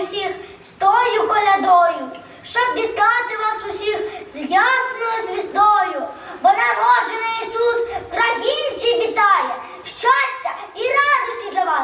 усіх з тою колядою, щоб вітати вас усіх з ясною звіздою, бо народжений Ісус в країнці вітає, щастя і радості для вас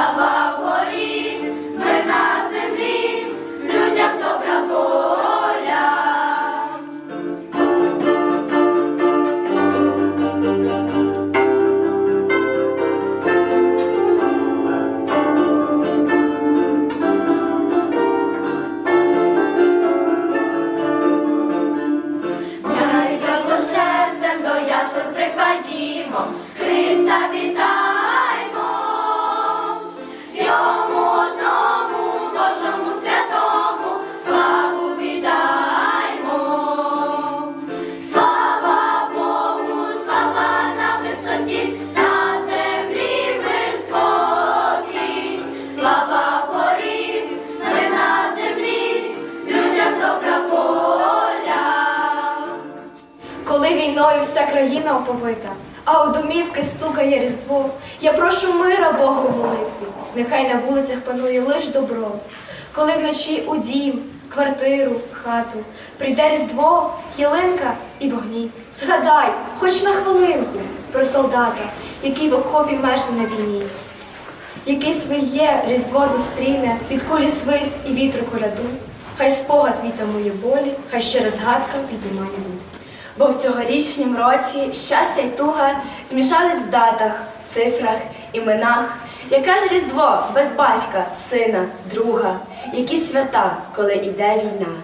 Baba. Коли війною вся країна оповита, а у домівки стукає різдво, я прошу мира Богу в молитві, нехай на вулицях панує лиш добро. Коли вночі у дім, квартиру, хату прийде різдво, ялинка і вогні. Згадай, хоч на хвилинку, про солдата, який в окопі мерзне на війні, який своє різдво зустріне під кулі свист і вітру коляду. Хай спогад вітамує болі, хай ще згадка піднімає лук. Бо в цьогорічнім році щастя й туга змішались в датах, цифрах, іменах. Яке ж різдво без батька, сина, друга, які свята, коли іде війна.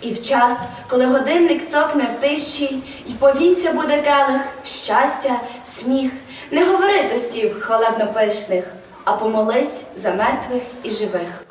І в час, коли годинник цокне в тиші, і повінця буде келих, щастя, сміх, не говори тостів хвалебно пишних, а помолись за мертвих і живих.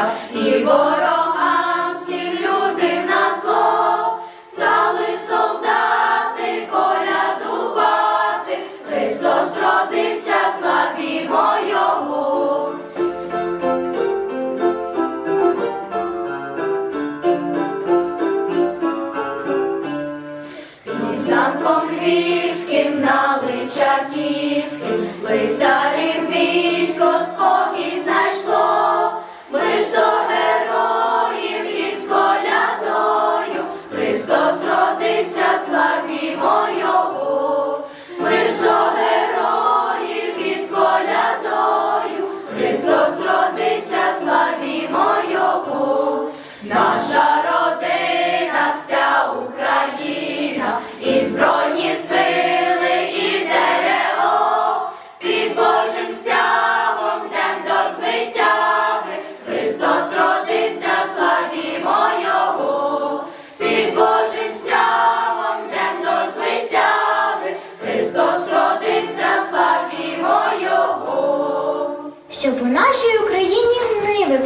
Свічка, і ворогам всім людям на зло, стали солдати колядувати, Христос родився, славімо Його. Під замком львівським на Личаківським лицарів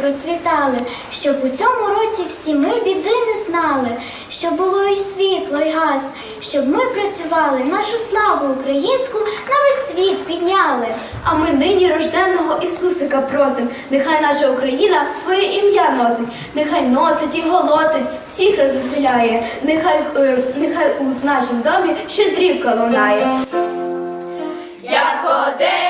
процвітали, щоб у цьому році всі ми біди не знали, щоб було і світло, і газ, щоб ми працювали, нашу славу українську на весь світ підняли. А ми нині рожденного Ісусика просим. Нехай наша Україна своє ім'я носить, нехай носить і голосить, всіх розвеселяє. Нехай, е, нехай у нашому домі щедрівка лунає. Як ходили,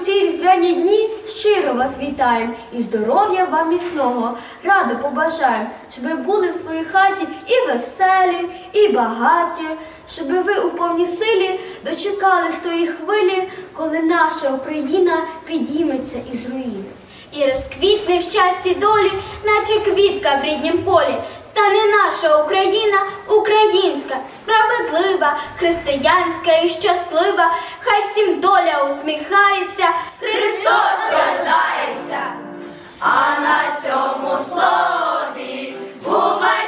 ці різдвяні дні щиро вас вітаємо і здоров'я вам міцного. Радо побажаємо, щоб ви були в своїй хаті і веселі, і багаті, щоб ви у повній силі дочекались тої хвилі, коли наша Україна підійметься із руїни. І розквітне в щасті долі, наче квітка в ріднім полі, стане наша Україна, українська, справедлива, християнська і щаслива. Хай всім доля усміхається, Христос рождається, а на цьому слові бувай.